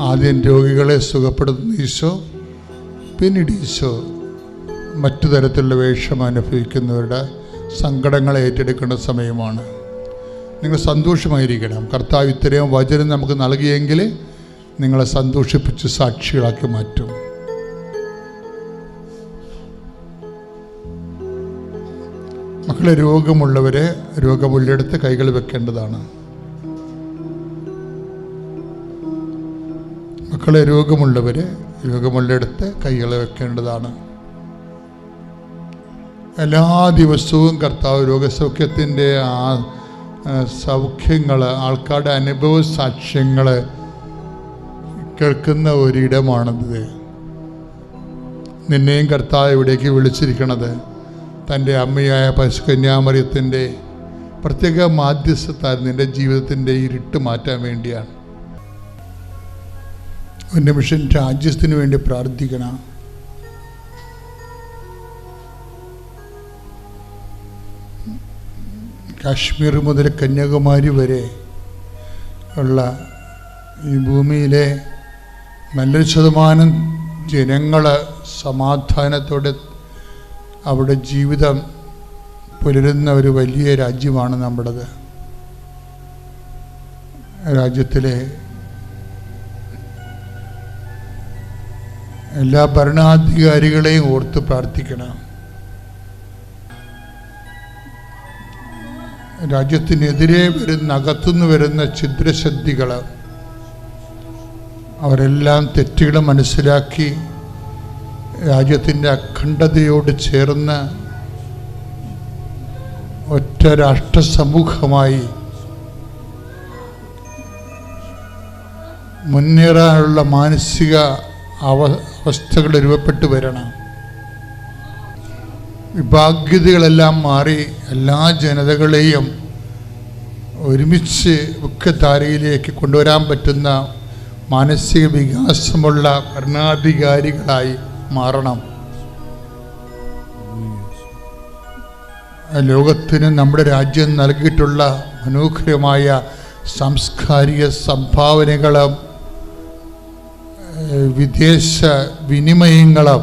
ആദ്യം രോഗികളെ സുഖപ്പെടുത്തുന്ന ഈശോ പിന്നീട് ഈശോ മറ്റു തരത്തിലുള്ള വേഷം അനുഭവിക്കുന്നവരുടെ സങ്കടങ്ങളെ ഏറ്റെടുക്കേണ്ട സമയമാണ്. നിങ്ങൾ സന്തോഷമായിരിക്കണം. കർത്താവ് ഇത്രയും വചനം നമുക്ക് നൽകിയെങ്കിൽ നിങ്ങളെ സന്തോഷിപ്പിച്ച് സാക്ഷികളാക്കി മാറ്റും. മക്കളെ രോഗമുള്ളവരെ രോഗമുള്ളിടത്ത് കൈകൾ വെക്കേണ്ടതാണ്. മക്കളെ രോഗമുള്ളവരെ രോഗമുള്ളിടത്ത് കൈകൾ വെക്കേണ്ടതാണ്. എല്ലാ ദിവസവും കർത്താവ് രോഗസൗഖ്യത്തിന്റെ ആ സൗഖ്യങ്ങൾ ആൾക്കാരുടെ അനുഭവ സാക്ഷ്യങ്ങൾ കേൾക്കുന്ന ഒരിടമാണിത്. നിന്നെയും കർത്താവ് ഇവിടേക്ക് വിളിച്ചിരിക്കണത്. തന്റെ അമ്മയായ പശുകന്യാമറിയത്തിന്റെ പ്രത്യേക മാധ്യസ്ഥത്താൽ നിന്റെ ജീവിതത്തിന്റെ ഇരുട്ട് മാറ്റാൻ വേണ്ടിയാണ്. ഒരു നിമിഷം രാജ്യത്തിന് വേണ്ടി പ്രാർത്ഥിക്കണം. കാശ്മീർ മുതൽ കന്യാകുമാരി വരെ ഉള്ള ഈ ഭൂമിയിലെ നല്ലൊരു ശതമാനം ജനങ്ങൾ സമാധാനത്തോടെ അവിടെ ജീവിതം പുലരുന്ന ഒരു വലിയ രാജ്യമാണ് നമ്മുടേത്. രാജ്യത്തിലെ എല്ലാ ഭരണാധികാരികളെയും ഓർത്ത് പ്രാർത്ഥിക്കണം. രാജ്യത്തിനെതിരെ വരുന്ന അകത്തുനിന്ന് വരുന്ന ഛിദ്രശക്തികൾ അവരെല്ലാം തെറ്റുകൾ മനസ്സിലാക്കി രാജ്യത്തിന്റെ അഖണ്ഡതയോട് ചേർന്ന് ഒറ്റ രാഷ്ട്രസമൂഹമായി മുന്നേറാനുള്ള മാനസിക അവ അവസ്ഥകൾ രൂപപ്പെട്ടു വരണം. വിഭാഗ്യതകളെല്ലാം മാറി എല്ലാ ജനതകളെയും ഒരുമിച്ച് മുഖ്യധാരയിലേക്ക് കൊണ്ടുവരാൻ പറ്റുന്ന മാനസിക വികാസമുള്ള ഭരണാധികാരികളായി മാറണം. ലോകത്തിന് നമ്മുടെ രാജ്യം നൽകിയിട്ടുള്ള മനോഹരമായ സാംസ്കാരിക സംഭാവനകളും വിദേശ വിനിമയങ്ങളും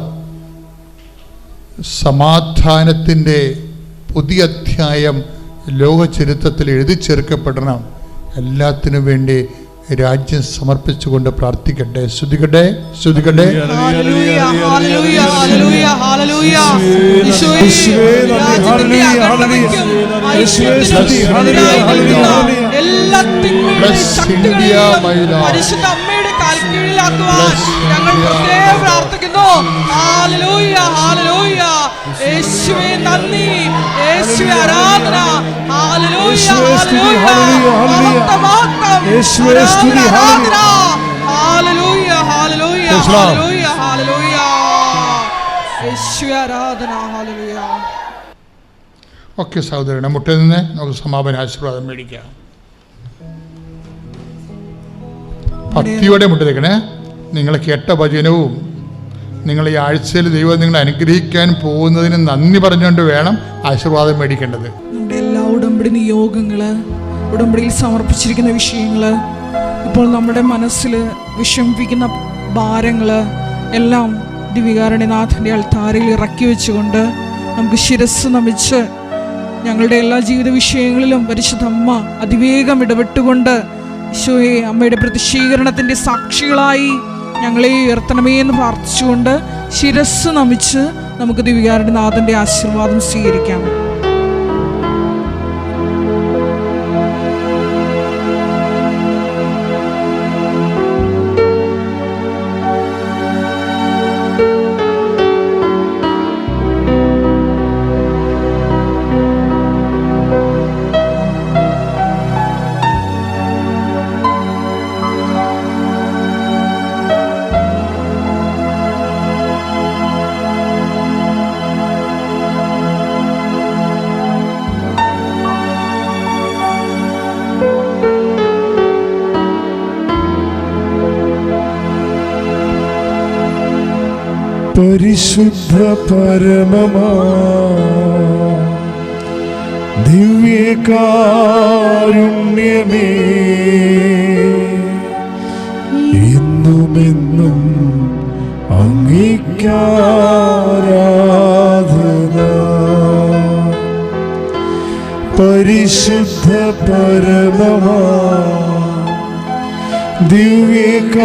സമാധാനത്തിന്റെ പുതിയ അധ്യായം ലോക ചരിത്രത്തിൽ എഴുതി ചേർക്കപ്പെടണം. എല്ലാത്തിനും വേണ്ടി രാജ്യം സമർപ്പിച്ചുകൊണ്ട് പ്രാർത്ഥിക്കട്ടെ. ശ്രുതികട്ടെ ശ്രുതികട്ടെ ഹല്ലേലൂയ, ഹല്ലേലൂയ, ഹല്ലേലൂയ, ഹല്ലേലൂയ. ഈശോയെ, യേശുവേ, ഹല്ലേലൂയ, അഖണ്ഡതയ്ക്കും യേശുവേ, ഹല്ലേലൂയ, എതിരായിരിക്കുന്ന ഹല്ലേലൂയ. എല്ലാ Bless ഞങ്ങൾ പ്രത്യേകം പ്രാർത്ഥിക്കുന്നു. യേശുവേ നന്ദി. യേശുവേ ആരാധന. സ്തുതി, ആരാധന. യേശുവേ ആരാധന ഓക്കെ സഹോദരനെ മുട്ടിൽ നിന്ന് നമുക്ക് സമാപന ആശീർവാദം മേടിക്കാം. ഭക്തിയോടെ മുട്ടിലേക്കണേ നിങ്ങൾ കേട്ട ഭജനവും നിങ്ങൾ ഈ ആഴ്ചയിൽ ദൈവം നിങ്ങളെ അനുഗ്രഹിക്കാൻ പോകുന്നതിന് നന്ദി പറഞ്ഞുകൊണ്ട് വേണം ആശീർവാദം മേടിക്കേണ്ടത്. നമ്മുടെ എല്ലാ ഉടമ്പടി നിയോഗങ്ങൾ ഉടമ്പടിയിൽ സമർപ്പിച്ചിരിക്കുന്ന വിഷയങ്ങൾ ഇപ്പോൾ നമ്മുടെ മനസ്സിൽ വിഷമിപ്പിക്കുന്ന ഭാരങ്ങൾ എല്ലാം ദിവികാരണിനാഥന്റെ അൾത്താരയിൽ ഇറക്കി വെച്ചുകൊണ്ട് നമുക്ക് ശിരസ് നമിച്ച് ഞങ്ങളുടെ എല്ലാ ജീവിത വിഷയങ്ങളിലും പരിശുദ്ധമ്മ അതിവേഗം ഇടപെട്ടുകൊണ്ട് ഈശോയെ അമ്മയുടെ പ്രതിഷീകരണത്തിന്റെ സാക്ഷികളായി ഞങ്ങളെ ഉയർത്തണമേ എന്ന് പ്രാർത്ഥിച്ചുകൊണ്ട് ശിരസ് നമിച്ച് നമുക്ക് ദിവ്യാരുടെ നാഥന്റെ ആശീർവാദം സ്വീകരിക്കാം. പരിശുദ്ധ പരമമാ. ദിവ്യകാരുണ്യമേ. അംഗീകാരാധന. പരിശുദ്ധ പരമമാ. ദിവ്യകാരുണ്യമേ.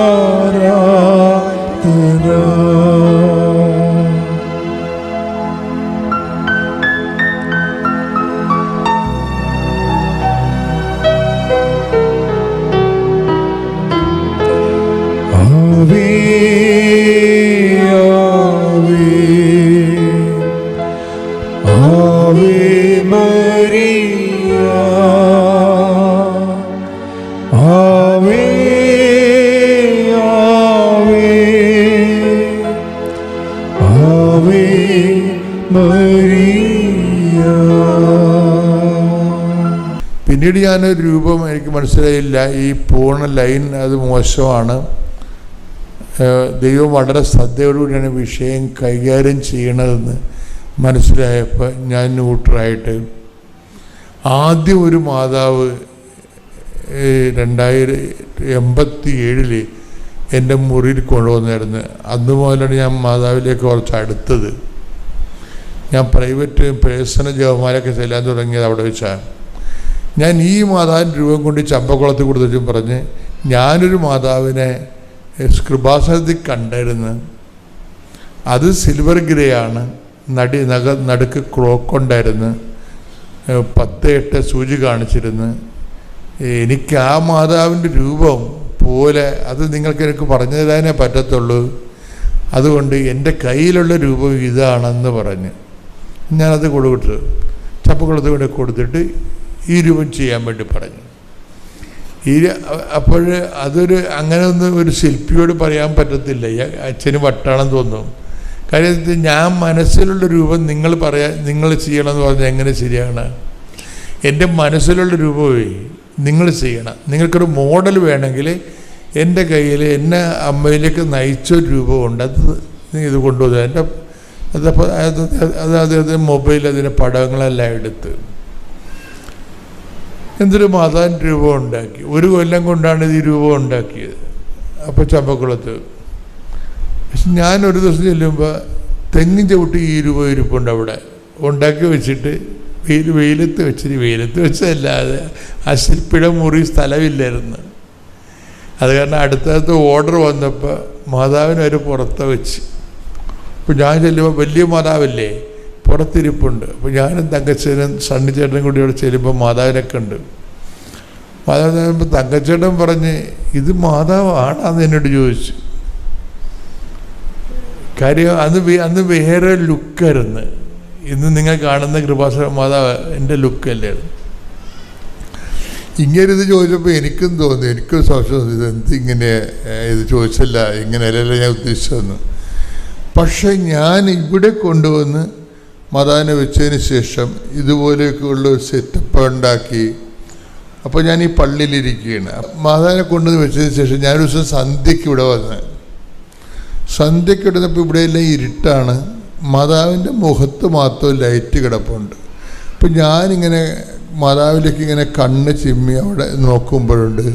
ഞാനൊരു രൂപം എനിക്ക് മനസ്സിലായില്ല. ഈ പോണ ലൈൻ അത് മോശമാണ്. ദൈവം വളരെ ശ്രദ്ധയോടുകൂടിയാണ് വിഷയം കൈകാര്യം ചെയ്യണതെന്ന് മനസ്സിലായപ്പോൾ ഞാൻ ന്യൂട്രായിട്ട് ആദ്യം ഒരു മാതാവ് രണ്ടായിരത്തി എൺപത്തി ഏഴിൽ എന്റെ മുറിയിൽ കൊണ്ടുവന്നായിരുന്നു. മുതലാണ് ഞാൻ മാതാവിലേക്ക് കുറച്ച് അടുത്തത്. ഞാൻ പ്രൈവറ്റ് പേഴ്സണൽ ജവന്മാരൊക്കെ ചെല്ലാൻ തുടങ്ങിയത് അവിടെ വെച്ചാണ്. ഞാൻ ഈ മാതാവിന്റെ രൂപം കൊണ്ട് ചമ്പക്കുളത്ത് കൊടുത്തും പറഞ്ഞ് ഞാനൊരു മാതാവിനെ കൃപാസനത്തിൽ കണ്ടായിരുന്നു. അത് സിൽവർ ഗ്രേ ആണ് നടി നഗ നടുക്ക് ക്ലോക്ക് ഉണ്ടായിരുന്നു പത്ത് എട്ട് സൂചി കാണിച്ചിരുന്നു. എനിക്ക് ആ മാതാവിന്റെ രൂപം പോലെ അത് നിങ്ങൾക്ക് എനിക്ക് പറഞ്ഞു തരാനേ പറ്റത്തുള്ളൂ. അതുകൊണ്ട് എന്റെ കയ്യിലുള്ള രൂപം ഇതാണെന്ന് പറഞ്ഞ് ഞാനത് കൊടുത്തു ചപ്പക്കുളത്ത് കൊണ്ട് കൊടുത്തിട്ട് ഈ ചെയ്യാൻ വേണ്ടി പറഞ്ഞു. ഈ അപ്പോൾ അതൊരു അങ്ങനെ ഒന്നും ഒരു ശില്പിയോട് പറയാൻ പറ്റത്തില്ല. അച്ഛന് വട്ടാണെന്ന് തോന്നും. കാര്യം ഞാൻ മനസ്സിലുള്ള രൂപം നിങ്ങൾ പറയാ നിങ്ങൾ ചെയ്യണമെന്ന് പറഞ്ഞാൽ എങ്ങനെ ശരിയാണ്? എന്റെ മനസ്സിലുള്ള രൂപമേ നിങ്ങൾ ചെയ്യണം. നിങ്ങൾക്കൊരു മോഡൽ വേണമെങ്കിൽ എന്റെ കയ്യിൽ എന്നെ അമ്മയിലേക്ക് നയിച്ചൊരു രൂപമുണ്ട്. അത് ഇത് കൊണ്ടുവന്നു? എന്റെ അതപ്പോൾ അത് അത് അത് മൊബൈൽ അതിന്റെ പടങ്ങളെല്ലാം എടുത്ത്. എന്തൊരു മാതാൻ രൂപം ഉണ്ടാക്കി? ഒരു കൊല്ലം കൊണ്ടാണ് ഇത് രൂപം ഉണ്ടാക്കിയത്. അപ്പോൾ ചമ്പക്കുളത്ത്. പക്ഷെ ഞാൻ ഒരു ദിവസം ചെല്ലുമ്പോൾ തെങ്ങിൻ ചവിട്ടി ഈ രൂപ ഇരിപ്പുണ്ട് അവിടെ. ഉണ്ടാക്കി വെച്ചിട്ട് വെയിൽ വെയിലത്ത് വെച്ചിട്ട് വെയിലത്ത് വെച്ചതല്ലാതെ ആ ശില്പിട മുറി സ്ഥലമില്ലായിരുന്നു. അത് കാരണം അടുത്തടുത്ത് ഓർഡർ വന്നപ്പോൾ മാതാവിനെ ഒരു പുറത്ത് വെച്ച്. ഇപ്പം ഞാൻ ചെല്ലുമ്പോൾ വലിയ മാതാവല്ലേ? പുറത്തിരിപ്പുണ്ട് അപ്പോൾ ഞാനും തങ്കച്ചേനും സണ്ണിച്ചേട്ടനും കൂടി ഇവിടെ ചെല്ലുമ്പോൾ മാതാവിനൊക്കെ ഉണ്ട്. മാതാവ് ചെല്ലുമ്പോൾ തങ്കച്ചേട്ടൻ പറഞ്ഞ് ഇത് മാതാവാണെന്ന് എന്നോട് ചോദിച്ചു. കാര്യം അന്ന് അന്ന് വേറെ ലുക്കായിരുന്നു. ഇന്ന് നിങ്ങൾ കാണുന്ന കൃപാസന മാതാവ് എന്റെ ലുക്കല്ലേ ഇങ്ങനെ ഇത് ചോദിച്ചപ്പോൾ എനിക്കും തോന്നി എനിക്കും സംശയം ഇത് എന്ത് ഇങ്ങനെ ഇത് ചോദിച്ചല്ല ഇങ്ങനെയല്ലല്ലോ ഞാൻ ഉദ്ദേശിച്ചതെന്ന്. പക്ഷെ ഞാൻ ഇവിടെ കൊണ്ടുവന്ന് മതാനെ വെച്ചതിന് ശേഷം ഇതുപോലെയൊക്കെയുള്ള ഒരു സെറ്റപ്പ് ഉണ്ടാക്കി. അപ്പോൾ ഞാൻ ഈ പള്ളിയിലിരിക്കുകയാണ്. മാതാവിനെ കൊണ്ടുവന്ന് വെച്ചതിന് ശേഷം ഞാനൊരു ദിവസം സന്ധ്യയ്ക്ക് ഇവിടെ വന്ന്. സന്ധ്യയ്ക്ക് ഇടുന്നപ്പോൾ ഇവിടെയെല്ലാം ഇരുട്ടാണ്. മാതാവിന്റെ മുഖത്ത് മാത്രം ലൈറ്റ് കിടപ്പുണ്ട്. അപ്പം ഞാനിങ്ങനെ മാതാവിലേക്ക് ഇങ്ങനെ കണ്ണ് ചിമ്മി അവിടെ നോക്കുമ്പോഴുണ്ട്.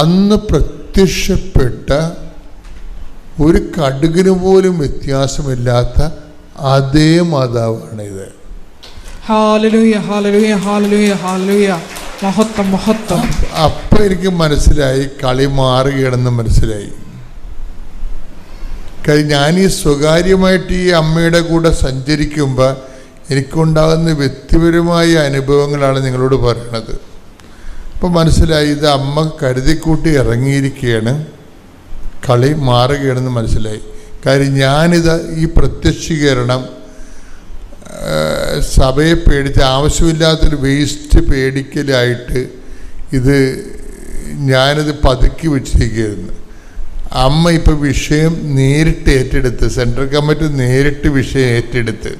അന്ന് പ്രത്യക്ഷപ്പെട്ട ഒരു കടുകിന് പോലും വ്യത്യാസമില്ലാത്ത അതേ മാതാവാണ് ഇത് അപ്പൊ എനിക്ക് മനസ്സിലായി കളി മാറുകയാണെന്ന് മനസ്സിലായി. കാര്യം ഞാൻ ഈ സ്വകാര്യമായിട്ട് ഈ അമ്മയുടെ കൂടെ സഞ്ചരിക്കുമ്പോൾ എനിക്കുണ്ടാകുന്ന വ്യക്തിപരമായ അനുഭവങ്ങളാണ് നിങ്ങളോട് പറയണത്. അപ്പം മനസ്സിലായി ഇത് അമ്മ കരുതിക്കൂട്ടി ഇറങ്ങിയിരിക്കുകയാണ് കളി മാറുകയാണെന്ന് മനസ്സിലായി. കാര്യം ഞാനിത് ഈ പ്രത്യക്ഷീകരണം സഭയെ പേടിച്ച് ആവശ്യമില്ലാത്തൊരു വേസ്റ്റ് പേടിക്കലായിട്ട് ഇത് ഞാനിത് പതുക്കി വെച്ചിരിക്കുകയായിരുന്നു. അമ്മ ഇപ്പോൾ വിഷയം നേരിട്ട് ഏറ്റെടുത്ത് സെൻട്രൽ കമ്മിറ്റി നേരിട്ട് വിഷയം ഏറ്റെടുത്ത്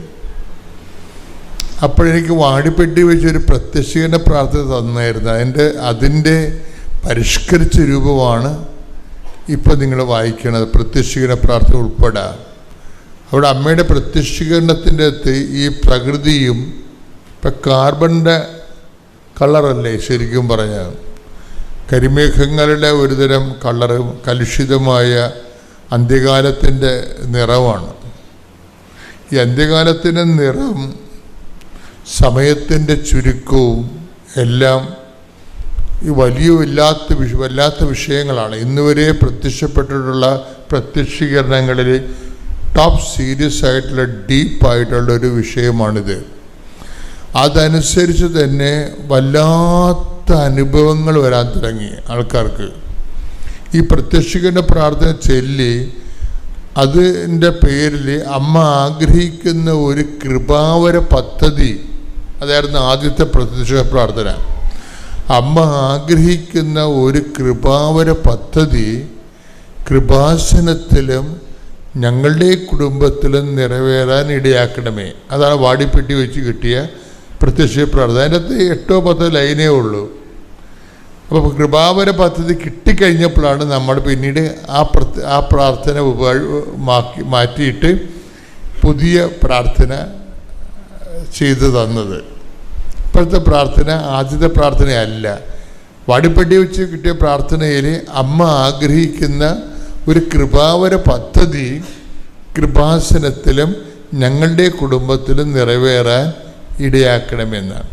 അപ്പോഴെനിക്ക് വാടിപ്പെട്ടി വെച്ചൊരു പ്രത്യക്ഷീകരണ പ്രാർത്ഥന തന്നായിരുന്നു. അതിന്റെ അതിന്റെ പരിഷ്കരിച്ച രൂപമാണ് ഇപ്പോൾ നിങ്ങൾ വായിക്കണത് പ്രത്യക്ഷീകരണ പ്രാർത്ഥന ഉൾപ്പെടെ. അവിടെ അമ്മയുടെ പ്രത്യക്ഷീകരണത്തിന്റെ അകത്ത് ഈ പ്രകൃതിയും ഇപ്പം കാർബണിന്റെ കളറല്ലേ ശരിക്കും പറഞ്ഞാൽ കരിമേഘങ്ങളുടെ ഒരുതരം കളറ് കലുഷിതമായ അന്ത്യകാലത്തിന്റെ നിറമാണ്. ഈ അന്ത്യകാലത്തിന്റെ നിറം സമയത്തിന്റെ ചുരുക്കവും എല്ലാം ഈ വലിയ വല്ലാത്ത വിഷ വല്ലാത്ത വിഷയങ്ങളാണ്. ഇന്നുവരെ പ്രത്യക്ഷപ്പെട്ടിട്ടുള്ള പ്രത്യക്ഷീകരണങ്ങളിൽ ടോപ്പ് സീരിയസ് ആയിട്ടുള്ള ഡീപ്പായിട്ടുള്ള ഒരു വിഷയമാണിത്. അതനുസരിച്ച് തന്നെ വല്ലാത്ത അനുഭവങ്ങൾ വരാൻ തുടങ്ങി ആൾക്കാർക്ക്. ഈ പ്രത്യക്ഷീകരണ പ്രാർത്ഥന ചൊല്ലി അതിന്റെ പേരിൽ അമ്മ ആഗ്രഹിക്കുന്ന ഒരു കൃപാവര പദ്ധതി അതായിരുന്നു ആദ്യത്തെ പ്രത്യക്ഷ പ്രാർത്ഥന. അമ്മ ആഗ്രഹിക്കുന്ന ഒരു കൃപാവര പദ്ധതി കൃപാസനത്തിലും ഞങ്ങളുടെ കുടുംബത്തിലും നിറവേറാൻ ഇടയാക്കണമേ. അതാണ് വാടിപ്പെട്ടി വെച്ച് കിട്ടിയ പ്രത്യക്ഷ പ്രാർത്ഥന. അതിന്റെ അകത്ത് എട്ടോ പത്തോ ലൈനേ ഉള്ളൂ. അപ്പോൾ കൃപാവര പദ്ധതി കിട്ടിക്കഴിഞ്ഞപ്പോഴാണ് നമ്മൾ പിന്നീട് ആ പ്രത്യ ആ പ്രാർത്ഥന മാക്കി മാറ്റിയിട്ട് പുതിയ പ്രാർത്ഥന ചെയ്തു തന്നത്. ഇപ്പോഴത്തെ പ്രാർത്ഥന ആദ്യത്തെ പ്രാർത്ഥനയല്ല. വാടിപ്പട്ടി വെച്ച് കിട്ടിയ പ്രാർത്ഥനയിൽ അമ്മ ആഗ്രഹിക്കുന്ന ഒരു കൃപാവര പദ്ധതി കൃപാസനത്തിലും ഞങ്ങളുടെ കുടുംബത്തിലും നിറവേറാൻ ഇടയാക്കണമെന്നാണ്.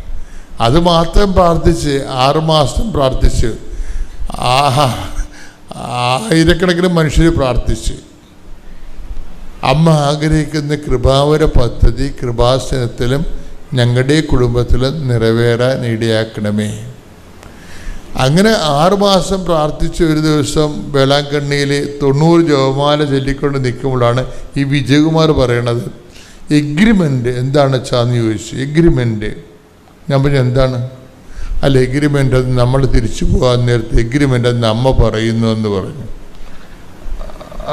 അത് മാത്രം പ്രാർത്ഥിച്ച് ആറുമാസം പ്രാർത്ഥിച്ച് ആഹാ ആയിരക്കണക്കിന് മനുഷ്യർ പ്രാർത്ഥിച്ച്. അമ്മ ആഗ്രഹിക്കുന്ന കൃപാവര പദ്ധതി കൃപാസനത്തിലും ഞങ്ങളുടെ കുടുംബത്തിൽ നിറവേറാൻ ഇടയാക്കണമേ. അങ്ങനെ ആറുമാസം പ്രാർത്ഥിച്ച ഒരു ദിവസം വേളാങ്കണ്ണിയിൽ തൊണ്ണൂറ് ജപമാല ചൊല്ലിക്കൊണ്ട് നിൽക്കുമ്പോഴാണ് ഈ വിജയകുമാർ പറയണത്. എഗ്രിമെന്റ് എന്താണ് വെച്ചാന്ന് ചോദിച്ചു. എഗ്രിമെന്റ് ഞാൻ പറഞ്ഞു എന്താണ്? അല്ല എഗ്രിമെന്റ് അത് നമ്മൾ തിരിച്ചു പോകാൻ നേരത്തെ എഗ്രിമെന്റ് അത് നമ്മ പറയുന്നു എന്ന് പറഞ്ഞു.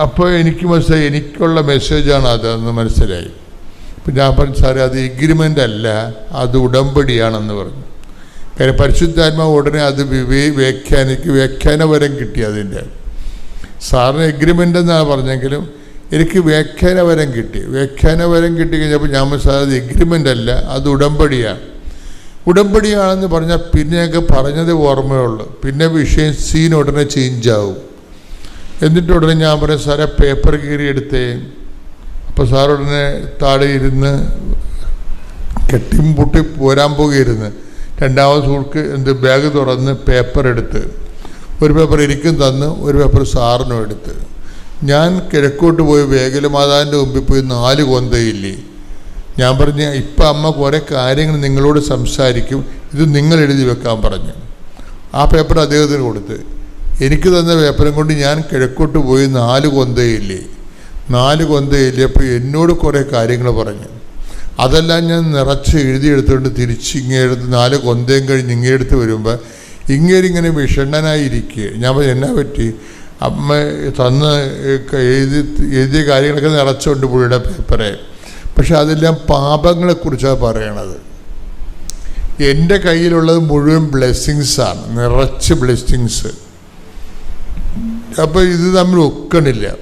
അപ്പോൾ എനിക്ക് മനസ്സിലായി എനിക്കുള്ള മെസ്സേജാണ് അതെന്ന് മനസ്സിലായി. പറഞ്ഞു സാറേ അത് എഗ്രിമെന്റ് അല്ല അത് ഉടമ്പടിയാണെന്ന് പറഞ്ഞു. കാര്യം പരിശുദ്ധാത്മാവ് ഉടനെ അത് വിവേ വ്യാഖ്യാനിക്ക് വ്യാഖ്യാനപരം കിട്ടി അതിന്റെ. സാറിന് എഗ്രിമെന്റ് എന്നാണ് പറഞ്ഞെങ്കിലും എനിക്ക് വ്യാഖ്യാനപരം കിട്ടി. വ്യാഖ്യാനപരം കിട്ടി കഴിഞ്ഞപ്പോൾ ഞാൻ സാർ അത് എഗ്രിമെന്റ് അല്ല അത് ഉടമ്പടിയാണ്. ഉടമ്പടിയാണെന്ന് പറഞ്ഞാൽ പിന്നെയൊക്കെ പറഞ്ഞത് ഓർമ്മയുള്ളൂ പിന്നെ വിഷയം സീൻ ഉടനെ ചേഞ്ച് ആവും. എന്നിട്ട് ഉടനെ ഞാൻ പറയും സാറേ പേപ്പർ കീറി എടുത്തേ അപ്പോൾ സാർ ഉടനെ താഴെ ഇരുന്ന് കെട്ടിയും പൂട്ടി പോരാൻ പോകുകയിരുന്ന് രണ്ടാമത് സുഹൃക്ക് എന്ത് ബാഗ് തുറന്ന് പേപ്പർ എടുത്ത്. ഒരു പേപ്പർ എനിക്കും തന്ന് ഒരു പേപ്പർ സാറിനും എടുത്ത്. ഞാൻ കിഴക്കോട്ട് പോയി വേഗലമാതാവിന്റെ മുമ്പിൽ പോയി നാല് കൊന്തയില്ലേ? ഞാൻ പറഞ്ഞ ഇപ്പം അമ്മ കുറേ കാര്യങ്ങൾ നിങ്ങളോട് സംസാരിക്കും ഇത് നിങ്ങൾ എഴുതി വെക്കാൻ പറഞ്ഞു. ആ പേപ്പർ അദ്ദേഹത്തിന് കൊടുത്ത്. എനിക്ക് തന്ന പേപ്പറും കൊണ്ട് ഞാൻ കിഴക്കോട്ട് പോയി നാല് കൊന്തയില്ലേ? നാല് കൊന്ത എല്ലിയപ്പോൾ എന്നോട് കുറേ കാര്യങ്ങൾ പറഞ്ഞു. അതെല്ലാം ഞാൻ നിറച്ച് എഴുതിയെടുത്തുകൊണ്ട് തിരിച്ച് ഇങ്ങനെ എടുത്ത് നാല് കൊന്തയും കഴിഞ്ഞ് ഇങ്ങനെ എടുത്ത് വരുമ്പോൾ ഇങ്ങേരിങ്ങനെ വിഷണ്ണനായിരിക്കുക ഞാൻ പറഞ്ഞു എന്നാ പറ്റി? അമ്മ തന്ന് എഴുതി എഴുതിയ കാര്യങ്ങളൊക്കെ നിറച്ചുകൊണ്ട് പുള്ളിയുടെ പേപ്പറെ. പക്ഷെ അതെല്ലാം പാപങ്ങളെക്കുറിച്ചാണ് പറയണത്. എന്റെ കയ്യിലുള്ളത് മുഴുവൻ ബ്ലെസ്സിങ്സാണ് നിറച്ച് ബ്ലെസ്സിങ്സ്. അപ്പോൾ ഇത് തമ്മിൽ ഒക്കണില്ല.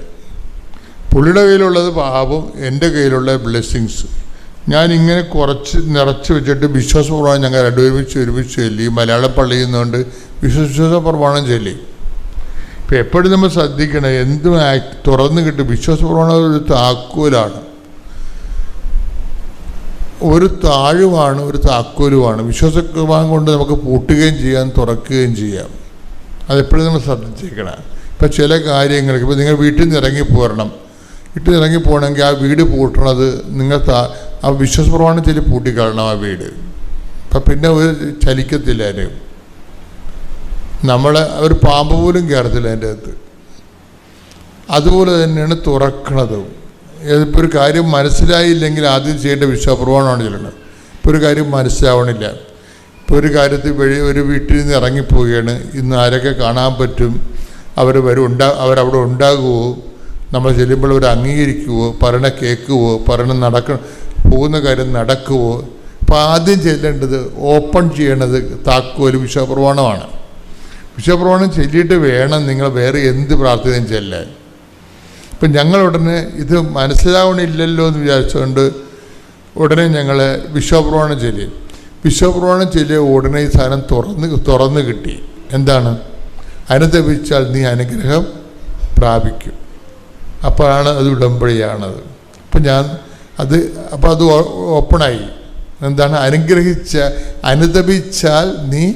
പുള്ളിയുടെ കയ്യിലുള്ളത് പാപം എന്റെ കയ്യിലുള്ള ബ്ലെസ്സിങ്സ് ഞാൻ ഇങ്ങനെ കുറച്ച് നിറച്ച് വെച്ചിട്ട് വിശ്വാസപ്രമാണം ഞങ്ങൾ രണ്ടുപേരും ഒരുമിച്ച് ചൊല്ലി. മലയാള പള്ളിയിൽ നിന്നുകൊണ്ട് പ്രമാണം ചൊല്ലി. ഇപ്പം എപ്പോഴും നമ്മൾ ശ്രദ്ധിക്കണം എന്തും തുറന്നു കിട്ടും വിശ്വാസ പ്രമാണം ഒരു താക്കോലാണ്. ഒരു താഴുമാണ് ഒരു താക്കോലുമാണ്. വിശ്വാസ കുർബാന കൊണ്ട് നമുക്ക് പൂട്ടുകയും ചെയ്യാം തുറക്കുകയും ചെയ്യാം. അതെപ്പോഴും നമ്മൾ ശ്രദ്ധിച്ചേക്കണം. ഇപ്പം ചില കാര്യങ്ങൾക്ക് ഇപ്പം നിങ്ങൾ വീട്ടിൽ നിന്ന് ഇറങ്ങി പോരണം. നിന്ന് ഇറങ്ങി പോകണമെങ്കിൽ ആ വീട് പൂട്ടണത് നിങ്ങൾ ആ വിശ്വാസ പ്രമാണം ചൊല്ലി പൂട്ടിക്കളണം ആ വീട്. അപ്പം പിന്നെ ഒരു ചലിക്കത്തില്ല അതിന്. നമ്മളെ ഒരു പാമ്പ് പോലും കയറത്തില്ല അതിന്റെ അകത്ത്. അതുപോലെ തന്നെയാണ് തുറക്കണതും. ഇപ്പോൾ ഒരു കാര്യം മനസ്സിലായില്ലെങ്കിൽ ആദ്യം ചെയ്യേണ്ട വിശ്വാസപ്രമാണമാണ് ചെല്ലുന്നത് ഇപ്പോൾ ഒരു കാര്യം മനസ്സിലാവണില്ല. ഇപ്പോൾ ഒരു കാര്യത്തിൽ വഴി ഒരു വീട്ടിൽ നിന്ന് ഇറങ്ങിപ്പോവുകയാണ്. ഇന്ന് ആരൊക്കെ കാണാൻ പറ്റും? അവർ വരും ഉണ്ടാ അവരവിടെ ഉണ്ടാകുമോ നമ്മൾ ചെല്ലുമ്പോൾ അവർ അംഗീകരിക്കുവോ പറയണ കേൾക്കുവോ പറയണ നടക്ക പോകുന്ന കാര്യം നടക്കുവോ? അപ്പോൾ ആദ്യം ചെല്ലേണ്ടത് ഓപ്പൺ ചെയ്യണത് താക്കോൽ വിശ്വപ്രമാണമാണ്. വിശ്വപ്രമാണം ചൊല്ലിയിട്ട് വേണം നിങ്ങൾ വേറെ എന്ത് പ്രാർത്ഥനയും ചെല്ലാൻ. ഇപ്പം ഞങ്ങൾ ഉടനെ ഇത് മനസ്സിലാവണില്ലല്ലോ എന്ന് വിചാരിച്ചുകൊണ്ട് ഉടനെ ഞങ്ങൾ വിശ്വപ്രമാണം ചൊല്ലി. വിശ്വപ്രമാണം ചൊല്ലിയ ഉടനെ ഈ സാധനം തുറന്ന് തുറന്ന് കിട്ടി. എന്താണ്? അനുദപിച്ചാൽ നീ അനുഗ്രഹം പ്രാപിക്കും. അപ്പോഴാണ് അത് ഉടമ്പടിയാണത്. അപ്പം ഞാൻ അത് അപ്പോൾ അത് ഓപ്പണായി. എന്താണ്? അനുഗ്രഹിച്ച അനുദപിച്ചാൽ നീ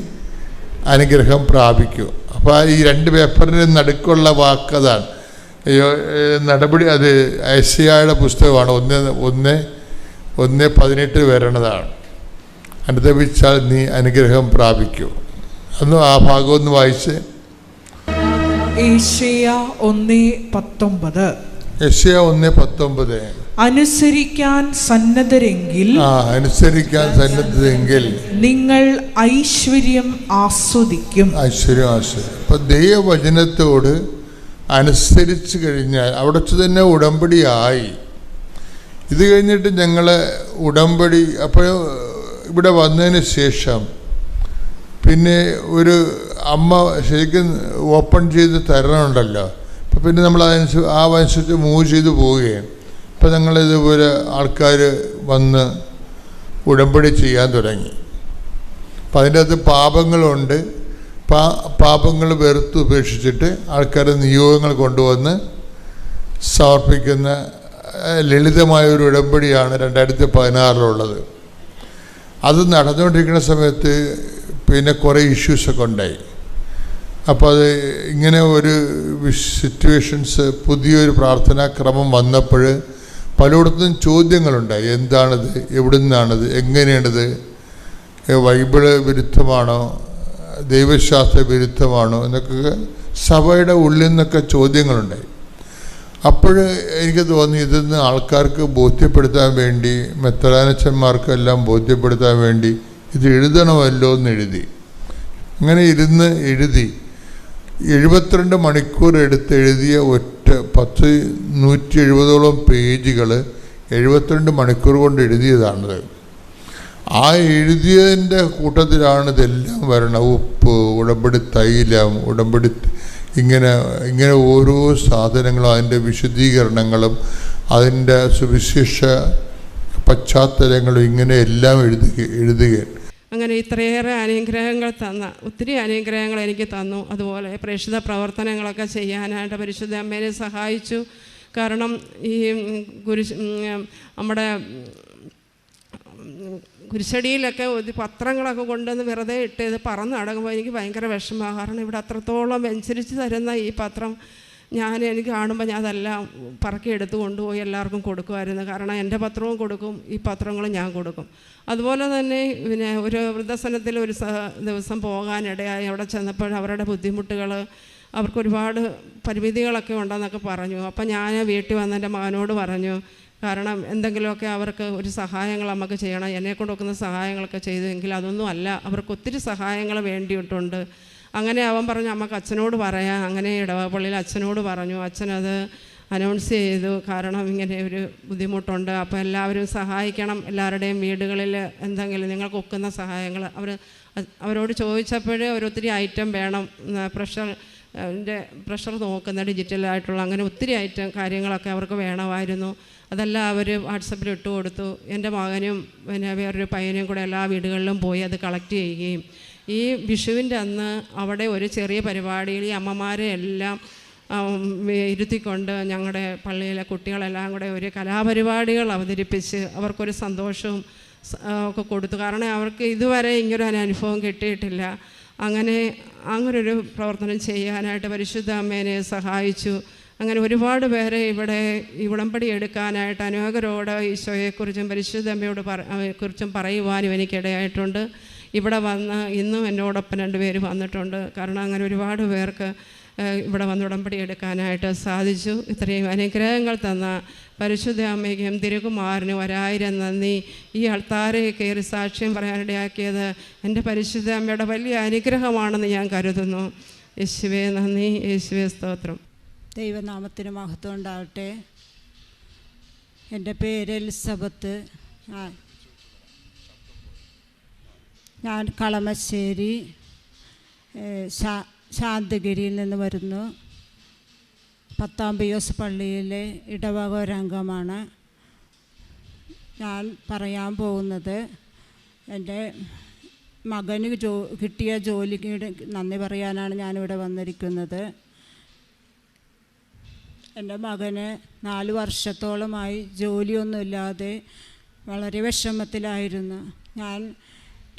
അനുഗ്രഹം പ്രാപിക്കും. അപ്പോൾ ഈ രണ്ട് പേപ്പറിന് നടുക്കുള്ള വാക്ക് അതാണ്. അയ്യോ, ഏ, നടപടി അത് ഐസിയായുടെ പുസ്തകമാണ്. ഒന്ന് ഒന്ന് ഒന്ന് പതിനെട്ട് വരണതാണ്. അനുദപിച്ചാൽ നീ അനുഗ്രഹം പ്രാപിക്കൂ. അന്ന് ആ ഭാഗമൊന്ന് വായിച്ച് ഏഷ്യ ഒന്ന് പത്തൊമ്പത്. യശയ ഒന്ന് പത്തൊമ്പത്. അനുസരിക്കാൻ സന്നദ്ധരെങ്കിൽ അനുസരിക്കാൻ സന്നദ്ധരെങ്കിൽ നിങ്ങൾ ഐശ്വര്യം ആസ്വദിക്കും. ഐശ്വര്യം ആസ്വദിക്കും. ഇപ്പൊ ദൈവവചനത്തോട് അനുസരിച്ച് കഴിഞ്ഞാൽ അവിടെ തന്നെ ഉടമ്പടിയായി ഇത് കഴിഞ്ഞിട്ട് ഞങ്ങൾ ഉടമ്പടി അപ്പോൾ ഇവിടെ വന്നതിന് ശേഷം പിന്നെ ഒരു അമ്മ ശരിക്കും ഓപ്പൺ ചെയ്ത് തരണമുണ്ടല്ലോ അപ്പം പിന്നെ നമ്മൾ അതനുസരിച്ച് ആ അനുസരിച്ച് മൂവ് ചെയ്ത് പോവുകയും ഇപ്പം ഞങ്ങളിതുപോലെ ആൾക്കാർ വന്ന് ഉടമ്പടി ചെയ്യാൻ തുടങ്ങി. അപ്പം അതിന്റെ അകത്ത് പാപങ്ങളുണ്ട്. പാ പാപങ്ങൾ വെറുത്ത് ഉപേക്ഷിച്ചിട്ട് ആൾക്കാരെ നിയോഗങ്ങൾ കൊണ്ടുവന്ന് സമർപ്പിക്കുന്ന ലളിതമായ ഒരു ഉടമ്പടിയാണ് രണ്ടായിരത്തി പതിനാറിലുള്ളത്. അത് നടന്നുകൊണ്ടിരിക്കുന്ന സമയത്ത് പിന്നെ കുറേ ഇഷ്യൂസൊക്കെ ഉണ്ടായി. അപ്പോൾ അത് ഇങ്ങനെ ഒരു സിറ്റുവേഷൻസ് പുതിയൊരു പ്രാർത്ഥനാക്രമം വന്നപ്പോൾ പലയിടത്തും ചോദ്യങ്ങളുണ്ടായി. എന്താണിത്? എവിടെ നിന്നാണിത് എങ്ങനെയാണിത് ബൈബിൾ വിരുദ്ധമാണോ? ദൈവശാസ്ത്ര വിരുദ്ധമാണോ? എന്നൊക്കെ സഭയുടെ ഉള്ളിൽ നിന്നൊക്കെ ചോദ്യങ്ങളുണ്ടായി. അപ്പോൾ എനിക്ക് തോന്നി ഇതിന്ന് ആൾക്കാർക്ക് ബോധ്യപ്പെടുത്താൻ വേണ്ടി മെത്രാനച്ചന്മാർക്കെല്ലാം ബോധ്യപ്പെടുത്താൻ വേണ്ടി ഇത് എഴുതണമല്ലോ എന്ന് എഴുതി. അങ്ങനെ ഇരുന്ന് എഴുതി. എഴുപത്തിരണ്ട് മണിക്കൂർ എടുത്ത് എഴുതിയ ഒറ്റ പത്ത് നൂറ്റി എഴുപതോളം പേജുകൾ എഴുപത്തിരണ്ട് മണിക്കൂർ കൊണ്ട് എഴുതിയതാണത്. ആ എഴുതിയതിന്റെ കൂട്ടത്തിലാണ് ഇതെല്ലാം വരണം ഉപ്പ് ഉടമ്പടി തൈലം ഉടമ്പടി ഇങ്ങനെ ഇങ്ങനെ ഓരോ സാധനങ്ങളും അതിന്റെ വിശദീകരണങ്ങളും അതിന്റെ സുവിശേഷ പശ്ചാത്തലങ്ങളും ഇങ്ങനെ എല്ലാം എഴുതുക എഴുതുകയാണ് അങ്ങനെ ഇത്രയേറെ അനുഗ്രഹങ്ങൾ തന്ന ഒത്തിരി അനുഗ്രഹങ്ങൾ എനിക്ക് തന്നു. അതുപോലെ പ്രേക്ഷിത പ്രവർത്തനങ്ങളൊക്കെ ചെയ്യാനായിട്ട് പരിശുദ്ധ അമ്മേനെ സഹായിച്ചു. കാരണം ഈ ഉം, കുരിശ് നമ്മുടെ കുരിശടിയിലൊക്കെ ഒരു പത്രങ്ങളൊക്കെ കൊണ്ടുവന്ന് വെറുതെ ഇട്ട് ഇത് പറന്ന് നടക്കുമ്പോൾ എനിക്ക് ഭയങ്കര വിഷമമാണ് കാരണം ഇവിടെ അത്രത്തോളം അനുസരിച്ച് തരുന്ന ഈ പത്രം ഞാൻ എനിക്ക് കാണുമ്പോൾ ഞാൻ അതെല്ലാം പറക്കി എടുത്ത് കൊണ്ടുപോയി എല്ലാവർക്കും കൊടുക്കുമായിരുന്നു. കാരണം എന്റെ പത്രവും കൊടുക്കും ഈ പത്രങ്ങളും ഞാൻ കൊടുക്കും. അതുപോലെ തന്നെ പിന്നെ ഒരു വൃദ്ധസനത്തിൽ ഒരു ദിവസം പോകാനിടയായി അവിടെ ചെന്നപ്പോൾ അവരുടെ ബുദ്ധിമുട്ടുകൾ അവർക്ക് ഒരുപാട് പരിമിതികളൊക്കെ ഉണ്ടെന്നൊക്കെ പറഞ്ഞു. അപ്പം ഞാൻ വീട്ടിൽ വന്ന് എന്റെ മകനോട് പറഞ്ഞു കാരണം എന്തെങ്കിലുമൊക്കെ അവർക്ക് ഒരു സഹായങ്ങൾ നമുക്ക് ചെയ്യണം. എന്നെ കൊണ്ടൊക്കുന്ന സഹായങ്ങളൊക്കെ ചെയ്തെങ്കിൽ അതൊന്നും അല്ല. അവർക്ക് ഒത്തിരി സഹായങ്ങൾ വേണ്ടിയിട്ടുണ്ട്. അങ്ങനെ അവൻ പറഞ്ഞു നമുക്ക് അച്ഛനോട് പറയാം. അങ്ങനെ ഇടവപ്പള്ളിയിൽ അച്ഛനോട് പറഞ്ഞു. അച്ഛനത് അനൗൺസ് ചെയ്തു. കാരണം ഇങ്ങനെ ഒരു ബുദ്ധിമുട്ടുണ്ട്. അപ്പോൾ എല്ലാവരും സഹായിക്കണം. എല്ലാവരുടെയും വീടുകളിൽ എന്തെങ്കിലും നിങ്ങൾക്ക് ഒക്കുന്ന സഹായങ്ങൾ അവർ അവരോട് ചോദിച്ചപ്പോഴേ ഒരൊത്തിരി ഐറ്റം വേണം. പ്രഷർ അതിന്റെ പ്രഷർ നോക്കുന്ന ഡിജിറ്റലായിട്ടുള്ള അങ്ങനെ ഒത്തിരി ഐറ്റം കാര്യങ്ങളൊക്കെ അവർക്ക് വേണമായിരുന്നു. അതെല്ലാം അവർ വാട്സപ്പിൽ ഇട്ട് കൊടുത്തു എന്റെ മകനും പിന്നെ വേറൊരു പയ്യനും കൂടെ എല്ലാ വീടുകളിലും പോയി അത് കളക്ട് ചെയ്യുകയും ഈ വിഷുവിന്റെ അന്ന് അവിടെ ഒരു ചെറിയ പരിപാടിയിൽ ഈ അമ്മമാരെ എല്ലാം ഇരുത്തിക്കൊണ്ട് ഞങ്ങളുടെ പള്ളിയിലെ കുട്ടികളെല്ലാം കൂടെ ഒരു കലാപരിപാടികൾ അവതരിപ്പിച്ച് അവർക്കൊരു സന്തോഷവും ഒക്കെ കൊടുത്തു കാരണം അവർക്ക് ഇതുവരെ ഇങ്ങനൊരു അനുഭവം കിട്ടിയിട്ടില്ല അങ്ങനെ അങ്ങനൊരു പ്രവർത്തനം ചെയ്യാനായിട്ട് പരിശുദ്ധ അമ്മേനെ സഹായിച്ചു അങ്ങനെ ഒരുപാട് പേരെ ഇവിടെ ഇവിടംപടി എടുക്കാനായിട്ട് അനേകരോട് ഈശോയെക്കുറിച്ചും പരിശുദ്ധ അമ്മയോട് പറ കുറിച്ചും പറയുവാനും എനിക്കിടയായിട്ടുണ്ട് ഇവിടെ വന്ന് ഇന്നും എന്നോടൊപ്പം രണ്ട് പേര് വന്നിട്ടുണ്ട്. കാരണം അങ്ങനെ ഒരുപാട് പേർക്ക് ഇവിടെ വന്ന് ഉടമ്പടി എടുക്കാനായിട്ട് സാധിച്ചു. ഇത്രയും അനുഗ്രഹങ്ങൾ തന്ന പരിശുദ്ധ അമ്മയ്ക്കും തിരുകുമാറിനും ഒരായിരം നന്ദി. ഈ അൾത്താരെ കയറി സാക്ഷ്യം പറയാനിടയാക്കിയത് എന്റെ പരിശുദ്ധ അമ്മയുടെ വലിയ അനുഗ്രഹമാണെന്ന് ഞാൻ കരുതുന്നു. യേശുവേ നന്ദി. യേശുവേ സ്തോത്രം. ദൈവനാമത്തിന് മഹത്വം ഉണ്ടാവട്ടെ എന്റെ പേര് എലിസബത്ത്. ഞാൻ കളമശ്ശേരി ശാ- ശാന്തഗിരിയിൽ നിന്ന് വരുന്നു. പത്താം പി എസ് പള്ളിയിലെ ഇടവക ഒരംഗമാണ് ഞാൻ പറയാൻ പോകുന്നത്. എന്റെ മകന് ജോ കിട്ടിയ ജോലിക്ക് നന്ദി പറയാനാണ് ഞാനിവിടെ വന്നിരിക്കുന്നത്. എന്റെ മകന് നാല് വർഷത്തോളമായി ജോലിയൊന്നുമില്ലാതെ വളരെ വിഷമത്തിലായിരുന്നു. ഞാൻ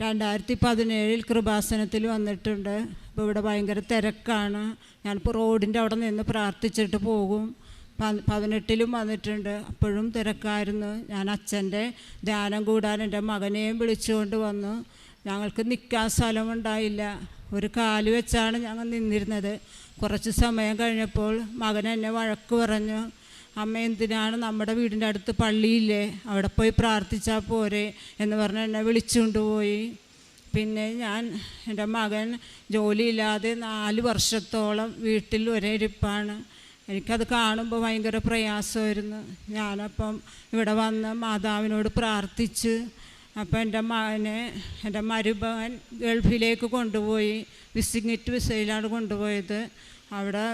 രണ്ടായിരത്തി പതിനേഴിൽ കൃപാസനത്തിൽ വന്നിട്ടുണ്ട്. അപ്പോൾ ഇവിടെ ഭയങ്കര തിരക്കാണ്. ഞാനിപ്പോൾ റോഡിന്റെ അവിടെ നിന്ന് പ്രാർത്ഥിച്ചിട്ട് പോകും. പതിനെട്ടിലും വന്നിട്ടുണ്ട്. അപ്പോഴും തിരക്കായിരുന്നു. ഞാൻ അച്ഛന്റെ ധ്യാനം കൂടാൻ എന്റെ മകനെയും വിളിച്ചുകൊണ്ട് വന്നു. ഞങ്ങൾക്ക് നിൽക്കാൻ സ്ഥലമുണ്ടായില്ല. ഒരു കാൽ വെച്ചാണ് ഞങ്ങൾ നിന്നിരുന്നത്. കുറച്ച് സമയം കഴിഞ്ഞപ്പോൾ മകൻ എന്നെ വഴക്ക് പറഞ്ഞു. അമ്മ എന്തിനാണ് നമ്മുടെ വീടിന്റെ അടുത്ത് പള്ളിയില്ലേ? അവിടെ പോയി പ്രാർത്ഥിച്ചാൽ പോരെ എന്ന് പറഞ്ഞ് എന്നെ വിളിച്ചുകൊണ്ട് പോയി. പിന്നെ ഞാൻ എന്റെ മകൻ ജോലിയില്ലാതെ നാല് വർഷത്തോളം വീട്ടിൽ ഒരേ ഇരിപ്പാണ്. എനിക്കത് കാണുമ്പോൾ ഭയങ്കര പ്രയാസമായിരുന്നു. ഞാനപ്പം ഇവിടെ വന്ന് മാതാവിനോട് പ്രാർത്ഥിച്ച് അപ്പോൾ എന്റെ മകനെ എന്റെ മരുമകൻ ഗൾഫിലേക്ക് കൊണ്ടുപോയി വിസിങ്ങിറ്റ് വിസയിലാണ് കൊണ്ടുപോയത്. അവിടെ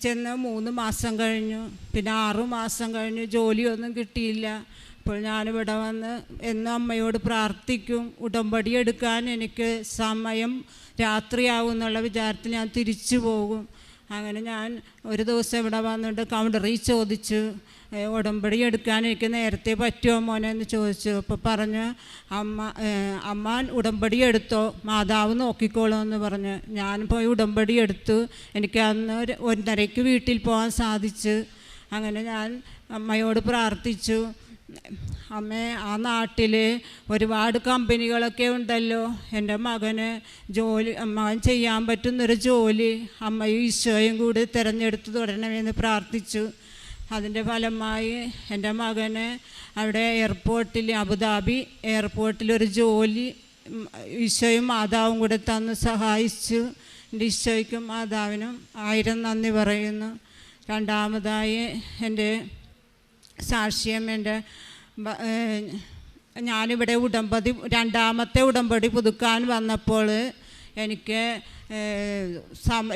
ചെന്ന് മൂന്ന് മാസം കഴിഞ്ഞു. പിന്നെ ആറു മാസം കഴിഞ്ഞു ജോലിയൊന്നും കിട്ടിയില്ല. അപ്പോൾ ഞാനിവിടെ വന്ന് എന്നും അമ്മയോട് പ്രാർത്ഥിക്കും. ഉടമ്പടി എടുക്കാൻ എനിക്ക് സമയം രാത്രിയാവും എന്നുള്ള വിചാരത്തിൽ ഞാൻ തിരിച്ചു പോകും. അങ്ങനെ ഞാൻ ഒരു ദിവസം ഇവിടെ വന്നിട്ട് കൗണ്ടറിൽ ചോദിച്ചു. "ഏ, ഉടമ്പടി എടുക്കാൻ നേരത്തെ പറ്റുമോ മോനെ എന്ന് ചോദിച്ചു. അപ്പോൾ പറഞ്ഞു അമ്മ അമ്മ ഉടമ്പടി എടുത്തോ? മാതാവ് നോക്കിക്കോളൂ എന്ന് പറഞ്ഞു. ഞാൻ പോയി ഉടമ്പടി എടുത്തു. എനിക്ക് അന്ന് ഒന്നരയ്ക്ക് വീട്ടിൽ പോകാൻ സാധിച്ചു. അങ്ങനെ ഞാൻ അമ്മയോട് പ്രാർത്ഥിച്ചു. അമ്മേ ആ നാട്ടിൽ ഒരുപാട് കമ്പനികളൊക്കെ ഉണ്ടല്ലോ. എന്റെ മകന് ജോലി മകൻ ചെയ്യാൻ പറ്റുന്നൊരു ജോലി. അമ്മയും ഈശോയും കൂടി തിരഞ്ഞെടുത്ത് തുടരണമെന്ന് പ്രാർത്ഥിച്ചു. അതിന്റെ ഫലമായി എന്റെ മകന് അവിടെ എയർപോർട്ടിൽ അബുദാബി എയർപോർട്ടിൽ ഒരു ജോലി ഈശോയും മാതാവും കൂടെ തന്ന് സഹായിച്ചു. എന്റെ ഈശോയ്ക്കും മാതാവിനും ആയിരം നന്ദി പറയുന്നു. രണ്ടാമതായി എന്റെ സാക്ഷ്യം എന്റെ ഞാനിവിടെ ഉടമ്പടി രണ്ടാമത്തെ ഉടമ്പടി പുതുക്കാൻ വന്നപ്പോൾ എനിക്ക്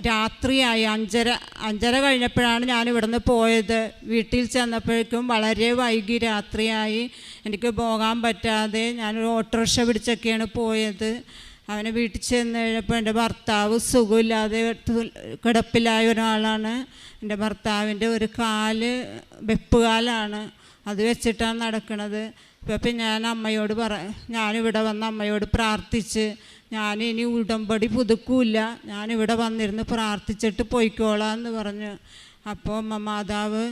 രാത്രിയായി അഞ്ചര അഞ്ചര കഴിഞ്ഞപ്പോഴാണ് ഞാൻ ഇവിടുന്ന് പോയത്. വീട്ടിൽ ചെന്നപ്പോഴേക്കും വളരെ വൈകി രാത്രിയായി. എനിക്ക് പോകാൻ പറ്റാതെ ഞാനൊരു ഓട്ടോറിക്ഷ പിടിച്ചൊക്കെയാണ് പോയത്. അവനെ വീട്ടിൽ ചെന്ന് കഴിഞ്ഞപ്പോൾ എന്റെ ഭർത്താവ് സുഖമില്ലാതെ കിടപ്പിലായ ഒരാളാണ്. എന്റെ ഭർത്താവിന്റെ ഒരു കാൽ വെപ്പുകാലാണ്. അത് വെച്ചിട്ടാണ് നടക്കുന്നത് ഇപ്പം ഞാൻ അമ്മയോട് പറ ഞാനിവിടെ വന്ന് അമ്മയോട് പ്രാർത്ഥിച്ച് ഞാൻ ഇനി ഉടമ്പടി പുതുക്കൂല. ഞാനിവിടെ വന്നിരുന്ന് പ്രാർത്ഥിച്ചിട്ട് പോയിക്കോളാം എന്ന് പറഞ്ഞു. അപ്പോൾ മാതാവ്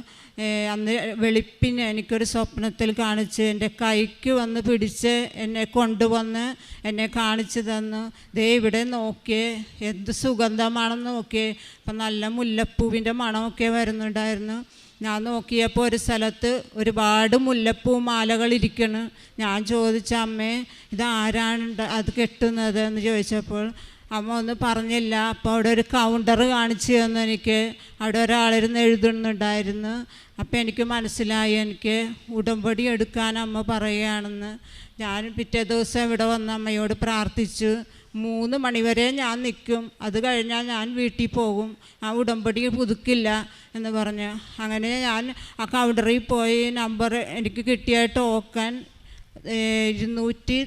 അന്ന് വെളുപ്പിന് എനിക്കൊരു സ്വപ്നത്തിൽ കാണിച്ച് എന്റെ കൈക്ക് വന്ന് പിടിച്ച് എന്നെ കൊണ്ടുവന്ന് എന്നെ കാണിച്ചു തന്നു. ദേ ഇവിടെ നോക്കിയേ എന്ത് സുഗന്ധമാണെന്ന് നോക്കിയേ. അപ്പം നല്ല മുല്ലപ്പൂവിന്റെ മണമൊക്കെ വരുന്നുണ്ടായിരുന്നു. ഞാൻ നോക്കിയപ്പോൾ ഒരു സ്ഥലത്ത് ഒരുപാട് മുല്ലപ്പൂ മാലകൾ ഇരിക്കുന്നു ഞാൻ ചോദിച്ച അമ്മേ ഇത് ആരാണ് അത് കെട്ടുന്നത്? എന്ന് ചോദിച്ചപ്പോൾ അമ്മ ഒന്നും പറഞ്ഞില്ല. അപ്പോൾ അവിടെ ഒരു കൗണ്ടർ കാണിച്ചു തന്നു എനിക്ക്. അവിടെ ഒരാളിരുന്ന് എഴുതുന്നുണ്ടായിരുന്നു. അപ്പോൾ എനിക്ക് മനസ്സിലായി. എനിക്ക് ഉടമ്പടി എടുക്കാൻ അമ്മ പറയുകയാണെന്ന്. ഞാൻ പിറ്റേ ദിവസം ഇവിടെ വന്ന് അമ്മയോട് പ്രാർത്ഥിച്ചു. മൂന്ന് മണിവരെ ഞാൻ നിൽക്കും. അത് കഴിഞ്ഞാൽ ഞാൻ വീട്ടിൽ പോകും. ആ ഉടമ്പടി പുതുക്കില്ല എന്ന് പറഞ്ഞു. അങ്ങനെ ഞാൻ ആ കൗണ്ടറിൽ പോയി നമ്പർ എനിക്ക് കിട്ടിയ ടോക്കൺ ഇരുന്നൂറ്റി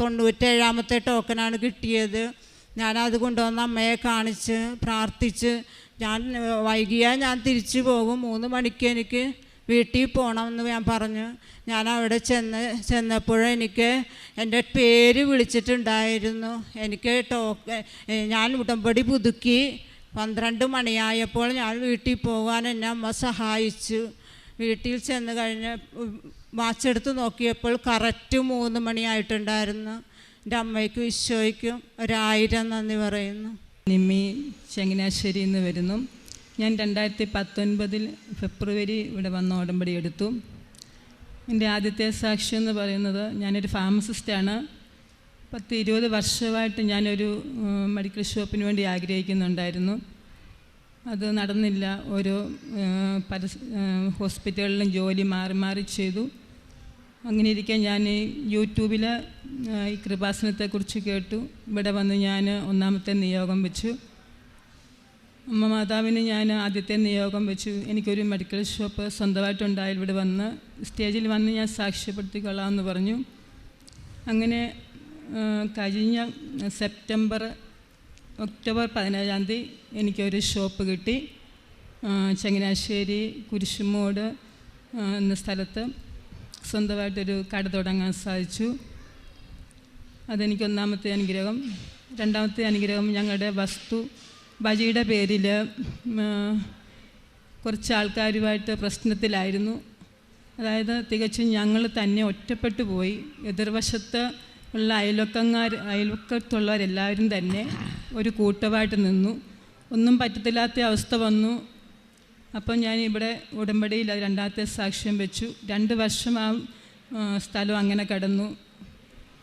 തൊണ്ണൂറ്റേഴാമത്തെ ടോക്കനാണ് കിട്ടിയത്. ഞാനത് കൊണ്ടുവന്ന് അമ്മയെ കാണിച്ച് പ്രാർത്ഥിച്ച് ഞാൻ വൈകിയാൽ ഞാൻ തിരിച്ചു പോകും. മൂന്ന് മണിക്ക് എനിക്ക് വീട്ടിൽ പോകണമെന്ന് ഞാൻ പറഞ്ഞു. ഞാൻ അവിടെ ചെന്ന് ചെന്നപ്പോൾ എനിക്ക് എന്റെ പേര് വിളിച്ചിട്ടുണ്ടായിരുന്നു. എനിക്ക് ടോക്ക് ഞാൻ ഉടമ്പടി പുതുക്കി. പന്ത്രണ്ട് മണിയായപ്പോൾ ഞാൻ വീട്ടിൽ പോകാൻ എന്നെ അമ്മ സഹായിച്ചു. വീട്ടിൽ ചെന്ന് കഴിഞ്ഞ് വാച്ചെടുത്ത് നോക്കിയപ്പോൾ കറക്റ്റ് മൂന്ന് മണിയായിട്ടുണ്ടായിരുന്നു. എന്റെ അമ്മയ്ക്കും ഈശോയ്ക്കും ഒരായിരം നന്ദി പറയുന്നു. നിമ്മി ചങ്ങനാശ്ശേരിയിൽ നിന്ന് വരുന്നു. ഞാൻ രണ്ടായിരത്തി പത്തൊൻപതിൽ ഫെബ്രുവരി ഇവിടെ വന്ന ഉടമ്പടി എടുത്തു. എന്റെ ആദ്യത്തെ സാക്ഷ്യം എന്ന് പറയുന്നത് ഞാനൊരു ഫാർമസിസ്റ്റാണ് പത്ത് ഇരുപത് വർഷമായിട്ട് ഞാനൊരു മെഡിക്കൽ ഷോപ്പിന് വേണ്ടി ആഗ്രഹിക്കുന്നുണ്ടായിരുന്നു. അത് നടന്നില്ല. ഓരോ പല ഹോസ്പിറ്റലിലും ജോലി മാറി മാറി ചെയ്തു. അങ്ങനെ ഇരിക്കാൻ ഞാൻ യൂട്യൂബിൽ ഈ കൃപാസനത്തെക്കുറിച്ച് കേട്ടു. ഇവിടെ വന്ന് ഞാൻ ഒന്നാമത്തെ നിയോഗം വെച്ചു. മാതാവിന് ഞാൻ ആദ്യത്തെ നിയോഗം വെച്ചു. എനിക്കൊരു മെഡിക്കൽ ഷോപ്പ് സ്വന്തമായിട്ടുണ്ടായി. ഇവിടെ വന്ന് സ്റ്റേജിൽ വന്ന് ഞാൻ സാക്ഷ്യപ്പെടുത്തിക്കൊള്ളാമെന്ന് പറഞ്ഞു. അങ്ങനെ കഴിഞ്ഞ സെപ്റ്റംബർ ഒക്ടോബർ പതിനേഴാം തീയതി എനിക്കൊരു ഷോപ്പ് കിട്ടി. ചങ്ങനാശ്ശേരി കുരിശുമോട് എന്ന സ്ഥലത്ത് സ്വന്തമായിട്ടൊരു കട തുടങ്ങാൻ സാധിച്ചു. അതെനിക്ക് ഒന്നാമത്തെ അനുഗ്രഹം. രണ്ടാമത്തെ അനുഗ്രഹം ഞങ്ങളുടെ വസ്തു ബജിയുടെ പേരിൽ കുറച്ച് ആൾക്കാരുമായിട്ട് പ്രശ്നത്തിലായിരുന്നു. അതായത് തികച്ചും ഞങ്ങൾ തന്നെ ഒറ്റപ്പെട്ടു പോയി. എതിർവശത്ത് ഉള്ള അയൽവക്കങ്ങാർ അയൽവക്കത്തുള്ളവരെല്ലാവരും തന്നെ ഒരു കൂട്ടമായിട്ട് നിന്നു. ഒന്നും പറ്റത്തില്ലാത്ത അവസ്ഥ വന്നു. അപ്പം ഞാൻ ഇവിടെ ഉടമ്പടിയിൽ രണ്ടാമത്തെ സാക്ഷ്യം വെച്ചു. രണ്ട് വർഷം ആ, സ്ഥലം അങ്ങനെ കിടന്നു.